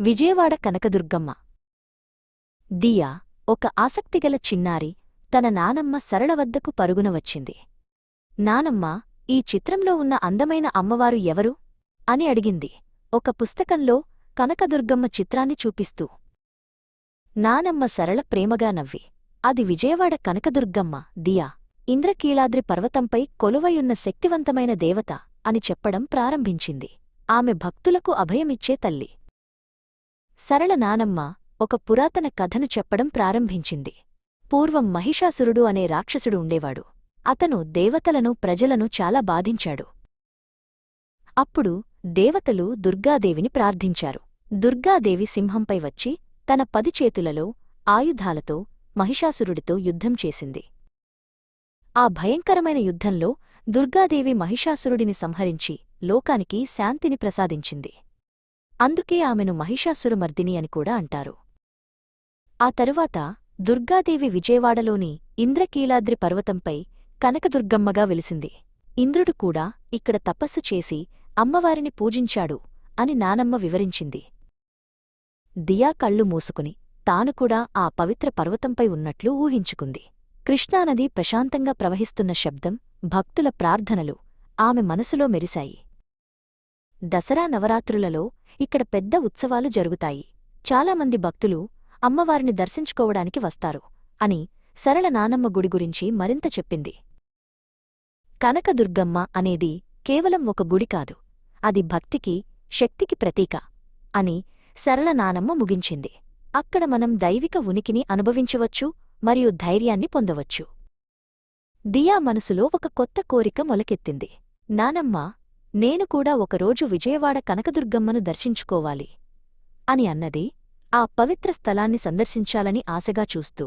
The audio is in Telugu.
విజయవాడ కనకదుర్గమ్మ. దియా ఒక ఆసక్తిగల చిన్నారి తన నానమ్మ సరళ వద్దకు పరుగున వచ్చింది. నానమ్మ ఈ చిత్రంలో ఉన్న అందమైన అమ్మవారు ఎవరు? అని అడిగింది. ఒక పుస్తకంలో కనకదుర్గమ్మ చిత్రాన్ని చూపిస్తూ. నానమ్మ సరళ ప్రేమగా నవ్వి. అది విజయవాడ కనకదుర్గమ్మ దియా. ఇంద్రకీలాద్రి పర్వతంపై కొలువయున్న శక్తివంతమైన దేవత అని చెప్పడం ప్రారంభించింది. ఆమె భక్తులకు అభయమిచ్చే తల్లి. సరళ నానమ్మ ఒక పురాతన కథను చెప్పడం ప్రారంభించింది. పూర్వం మహిషాసురుడు అనే రాక్షసుడు ఉండేవాడు. అతను దేవతలను ప్రజలను చాలా బాధించాడు. అప్పుడు దేవతలు దుర్గాదేవిని ప్రార్థించారు. దుర్గాదేవి సింహంపై వచ్చి తన పది చేతులలో ఆయుధాలతో మహిషాసురుడితో యుద్ధం చేసింది. ఆ భయంకరమైన యుద్ధంలో దుర్గాదేవి మహిషాసురుడిని సంహరించి లోకానికి శాంతిని ప్రసాదించింది. అందుకే ఆమెను మహిషాసురమర్దిని అని కూడా అంటారు. ఆ తరువాత దుర్గాదేవి విజయవాడలోని ఇంద్రకీలాద్రి పర్వతంపై కనకదుర్గమ్మగా వెలిసింది. ఇంద్రుడు కూడా ఇక్కడ తపస్సు చేసి అమ్మవారిని పూజించాడు అని నానమ్మ వివరించింది. దియా కళ్ళు మూసుకుని తానుకూడా ఆ పవిత్ర పర్వతంపై ఉన్నట్లు ఊహించుకుంది. కృష్ణానది ప్రశాంతంగా ప్రవహిస్తున్న శబ్దం భక్తుల ప్రార్థనలు ఆమె మనసులో మెరిశాయి. దసరా నవరాత్రులలో ఇక్కడ పెద్ద ఉత్సవాలు జరుగుతాయి. చాలామంది భక్తులు అమ్మవారిని దర్శించుకోవడానికి వస్తారు అని సరళ నానమ్మ గుడి గురించి మరింత చెప్పింది. కనకదుర్గమ్మ అనేది కేవలం ఒక గుడి కాదు అది భక్తికి శక్తికి ప్రతీక అని సరళ నానమ్మ ముగించింది. అక్కడ మనం దైవిక ఉనికిని అనుభవించవచ్చు మరియు ధైర్యాన్ని పొందవచ్చు. దియా మనసులో ఒక కొత్త కోరిక మొలకెత్తింది. నానమ్మ నేను కూడా ఒకరోజు విజయవాడ కనకదుర్గమ్మను దర్శించుకోవాలి అని అన్నది ఆ పవిత్ర స్థలాన్ని సందర్శించాలని ఆశగా చూస్తూ